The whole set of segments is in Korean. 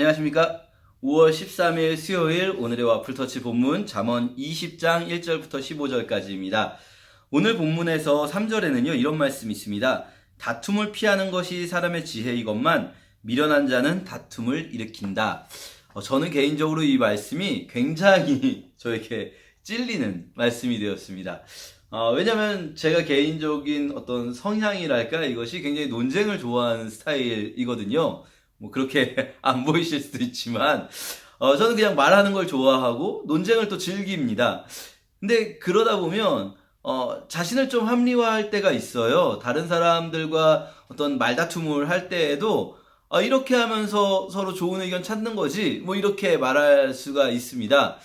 안녕하십니까. 5월 13일 수요일 오늘의 와플터치 본문 잠언 20장 1절부터 15절까지입니다. 오늘 본문에서 3절에는요 이런 말씀이 있습니다. 다툼을 피하는 것이 사람의 지혜이건만 미련한 자는 다툼을 일으킨다. 어, 저는 개인적으로 이 말씀이 굉장히 저에게 찔리는 말씀이 되었습니다. 어, 왜냐면 제가 개인적인 어떤 성향이랄까 이것이 굉장히 논쟁을 좋아하는 스타일이거든요. 뭐 그렇게 안 보이실 수도 있지만 어, 저는 그냥 말하는 걸 좋아하고 논쟁을 또 즐깁니다. 근데 그러다 보면 어, 자신을 좀 합리화할 때가 있어요. 다른 사람들과 어떤 말다툼을 할 때에도 아, 이렇게 하면서 서로 좋은 의견 찾는 거지. 뭐 이렇게 말할 수가 있습니다.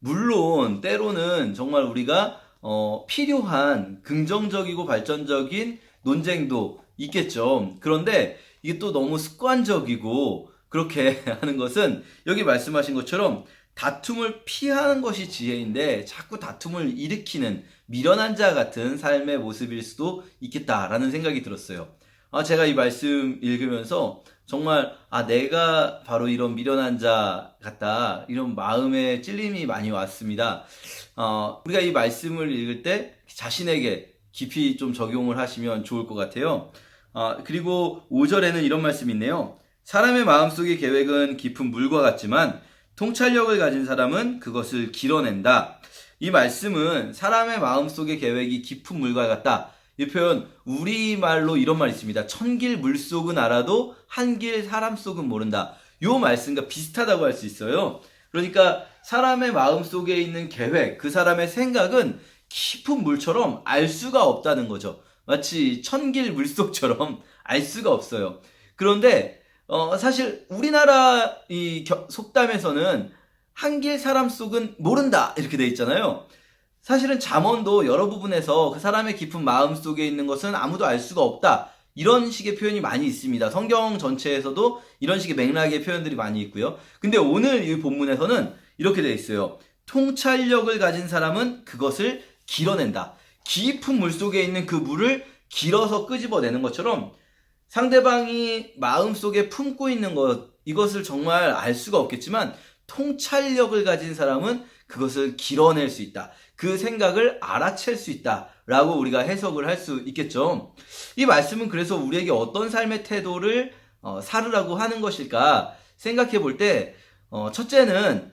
물론 때로는 정말 우리가 어, 필요한 긍정적이고 발전적인 논쟁도 있겠죠. 그런데 이게 또 너무 습관적이고 그렇게 하는 것은 여기 말씀하신 것처럼 다툼을 피하는 것이 지혜인데 자꾸 다툼을 일으키는 미련한 자 같은 삶의 모습일 수도 있겠다라는 생각이 들었어요. 아, 제가 이 말씀 읽으면서 정말 아 내가 바로 이런 미련한 자 같다 이런 마음에 찔림이 많이 왔습니다. 어, 우리가 이 말씀을 읽을 때 자신에게 깊이 좀 적용을 하시면 좋을 것 같아요. 아, 그리고 5절에는 이런 말씀이 있네요. 사람의 마음속의 계획은 깊은 물과 같지만 통찰력을 가진 사람은 그것을 길어낸다. 이 말씀은 사람의 마음속의 계획이 깊은 물과 같다. 이 표현 우리말로 이런 말이 있습니다. 천길 물속은 알아도 한길 사람 속은 모른다. 요 말씀과 비슷하다고 할 수 있어요. 그러니까 사람의 마음속에 있는 계획, 그 사람의 생각은 깊은 물처럼 알 수가 없다는 거죠. 마치 천길 물속처럼 알 수가 없어요. 그런데 어, 사실 우리나라 이 겨- 속담에서는 한길 사람 속은 모른다 이렇게 돼 있잖아요. 사실은 잠언도 여러 부분에서 그 사람의 깊은 마음 속에 있는 것은 아무도 알 수가 없다. 이런 식의 표현이 많이 있습니다. 성경 전체에서도 이런 식의 맥락의 표현들이 많이 있고요. 근데 오늘 이 본문에서는 이렇게 되어 있어요. 통찰력을 가진 사람은 그것을 길어낸다. 깊은 물 속에 있는 그 물을 길어서 끄집어내는 것처럼 상대방이 마음 속에 품고 있는 것, 이것을 정말 알 수가 없겠지만 통찰력을 가진 사람은 그것을 길어낼 수 있다. 그 생각을 알아챌 수 있다. 라고 우리가 해석을 할 수 있겠죠. 이 말씀은 그래서 우리에게 어떤 삶의 태도를 어, 살으라고 하는 것일까 생각해 볼 때, 어, 첫째는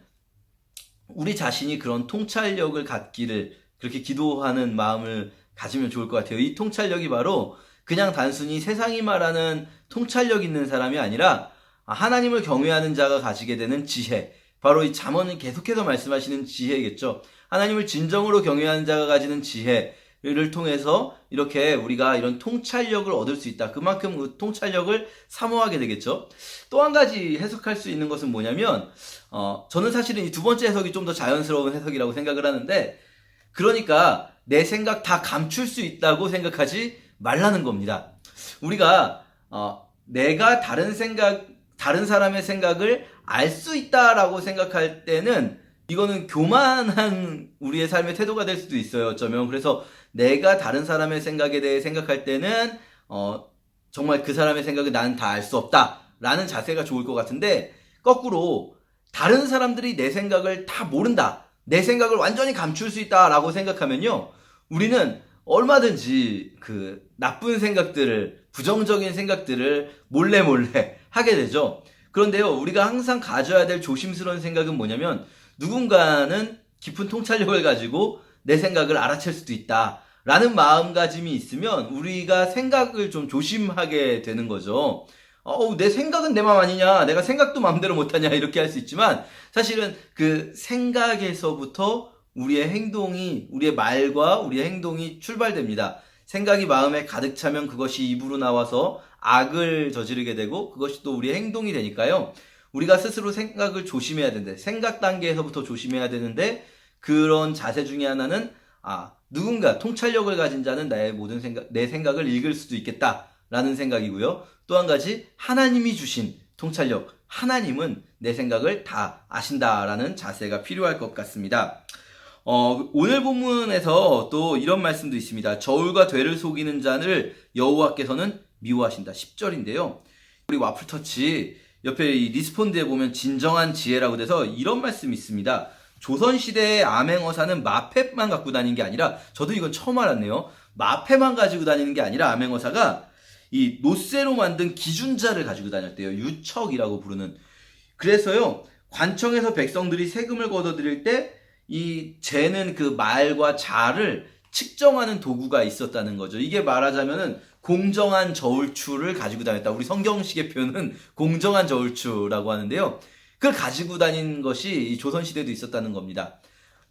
우리 자신이 그런 통찰력을 갖기를 그렇게 기도하는 마음을 가지면 좋을 것 같아요. 이 통찰력이 바로 그냥 단순히 세상이 말하는 통찰력 있는 사람이 아니라 하나님을 경외하는 자가 가지게 되는 지혜. 바로 이 잠언은 계속해서 말씀하시는 지혜겠죠. 하나님을 진정으로 경외하는 자가 가지는 지혜를 통해서 이렇게 우리가 이런 통찰력을 얻을 수 있다. 그만큼 그 통찰력을 사모하게 되겠죠. 또 한 가지 해석할 수 있는 것은 뭐냐면, 어, 저는 사실은 이 두 번째 해석이 좀 더 자연스러운 해석이라고 생각을 하는데, 그러니까 내 생각 다 감출 수 있다고 생각하지 말라는 겁니다. 우리가 어, 내가 다른 생각, 다른 사람의 생각을 알 수 있다라고 생각할 때는 이거는 교만한 우리의 삶의 태도가 될 수도 있어요. 어쩌면 그래서 내가 다른 사람의 생각에 대해 생각할 때는 어, 정말 그 사람의 생각을 나는 다 알 수 없다라는 자세가 좋을 것 같은데 거꾸로 다른 사람들이 내 생각을 다 모른다. 내 생각을 완전히 감출 수 있다라고 생각하면요. 우리는 얼마든지 그 나쁜 생각들을, 부정적인 생각들을 몰래 몰래 하게 되죠. 그런데요, 우리가 항상 가져야 될 조심스러운 생각은 뭐냐면 누군가는 깊은 통찰력을 가지고 내 생각을 알아챌 수도 있다. 라는 마음가짐이 있으면 우리가 생각을 좀 조심하게 되는 거죠. 어우, 내 생각은 내 맘 아니냐. 내가 생각도 마음대로 못하냐. 이렇게 할 수 있지만 사실은 그 생각에서부터 우리의 행동이, 우리의 말과 우리의 행동이 출발됩니다. 생각이 마음에 가득 차면 그것이 입으로 나와서 악을 저지르게 되고 그것이 또 우리의 행동이 되니까요. 우리가 스스로 생각을 조심해야 되는데, 생각 단계에서부터 조심해야 되는데, 그런 자세 중에 하나는, 아, 누군가 통찰력을 가진 자는 나의 모든 생각, 내 생각을 읽을 수도 있겠다. 라는 생각이고요. 또 한 가지, 하나님이 주신 통찰력. 하나님은 내 생각을 다 아신다라는 자세가 필요할 것 같습니다. 어, 오늘 본문에서 또 이런 말씀도 있습니다. 저울과 되를 속이는 자를 여호와께서는 미워하신다. 10절인데요. 우리 와플터치 옆에 이 리스폰드에 보면 진정한 지혜라고 돼서 이런 말씀이 있습니다. 조선시대의 암행어사는 마패만 갖고 다니는 게 아니라 저도 이건 처음 알았네요. 마패만 가지고 다니는 게 아니라 암행어사가 이 노쇠로 만든 기준자를 가지고 다녔대요. 유척이라고 부르는. 그래서요, 관청에서 백성들이 세금을 걷어들일 때, 이 재는 그 말과 자를 측정하는 도구가 있었다는 거죠. 이게 말하자면은 공정한 저울추를 가지고 다녔다. 우리 성경식의 표현은 공정한 저울추라고 하는데요. 그걸 가지고 다닌 것이 이 조선시대도 있었다는 겁니다.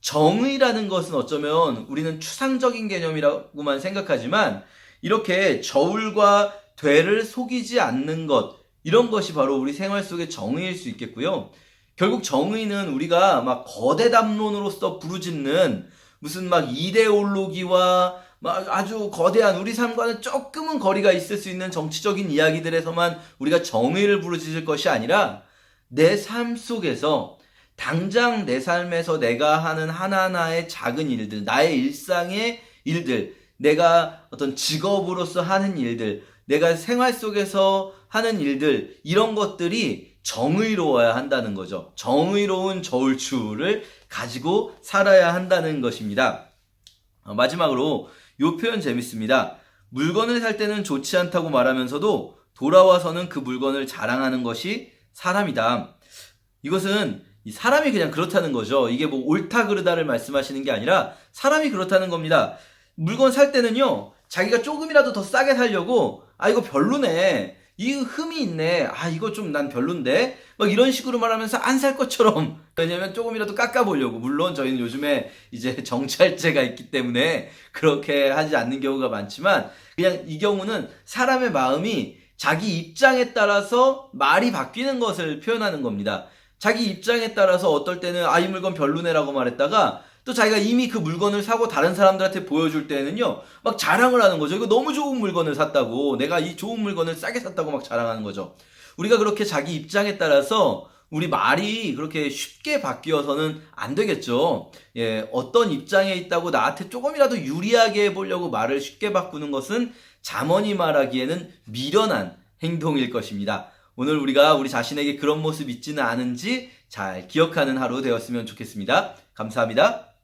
정의라는 것은 어쩌면 우리는 추상적인 개념이라고만 생각하지만 이렇게 저울과 되를 속이지 않는 것 이런 것이 바로 우리 생활 속의 정의일 수 있겠고요. 결국 정의는 우리가 막 거대 담론으로서 부르짖는 무슨 막 이데올로기와 막 아주 거대한 우리 삶과는 조금은 거리가 있을 수 있는 정치적인 이야기들에서만 우리가 정의를 부르짖을 것이 아니라 내 삶 속에서 당장 내 삶에서 내가 하는 하나하나의 작은 일들, 나의 일상의 일들, 내가 어떤 직업으로서 하는 일들, 내가 생활 속에서 하는 일들, 이런 것들이 정의로워야 한다는 거죠. 정의로운 저울추를 가지고 살아야 한다는 것입니다. 어, 마지막으로 요 표현 재밌습니다. 물건을 살 때는 좋지 않다고 말하면서도 돌아와서는 그 물건을 자랑하는 것이 사람이다. 이것은 이 사람이 그냥 그렇다는 거죠. 이게 뭐 옳다 그르다를 말씀하시는 게 아니라 사람이 그렇다는 겁니다. 물건 살 때는요, 자기가 조금이라도 더 싸게 살려고, 아, 이거 별로네. 이 흠이 있네. 아, 이거 좀 난 별론데? 막 이런 식으로 말하면서 안 살 것처럼. 왜냐면 조금이라도 깎아보려고. 물론 저희는 요즘에 이제 정찰제가 있기 때문에 그렇게 하지 않는 경우가 많지만, 그냥 이 경우는 사람의 마음이 자기 입장에 따라서 말이 바뀌는 것을 표현하는 겁니다. 자기 입장에 따라서 어떨 때는 아 이 물건 별로네라고 말했다가 또 자기가 이미 그 물건을 사고 다른 사람들한테 보여줄 때는요 막 자랑을 하는 거죠. 이거 너무 좋은 물건을 샀다고. 내가 이 좋은 물건을 싸게 샀다고 막 자랑하는 거죠. 우리가 그렇게 자기 입장에 따라서 우리 말이 그렇게 쉽게 바뀌어서는 안 되겠죠. 예 어떤 입장에 있다고 나한테 조금이라도 유리하게 해보려고 말을 쉽게 바꾸는 것은 잠언이 말하기에는 미련한 행동일 것입니다. 오늘 우리가 우리 자신에게 그런 모습 있지는 않은지 잘 기억하는 하루 되었으면 좋겠습니다. 감사합니다.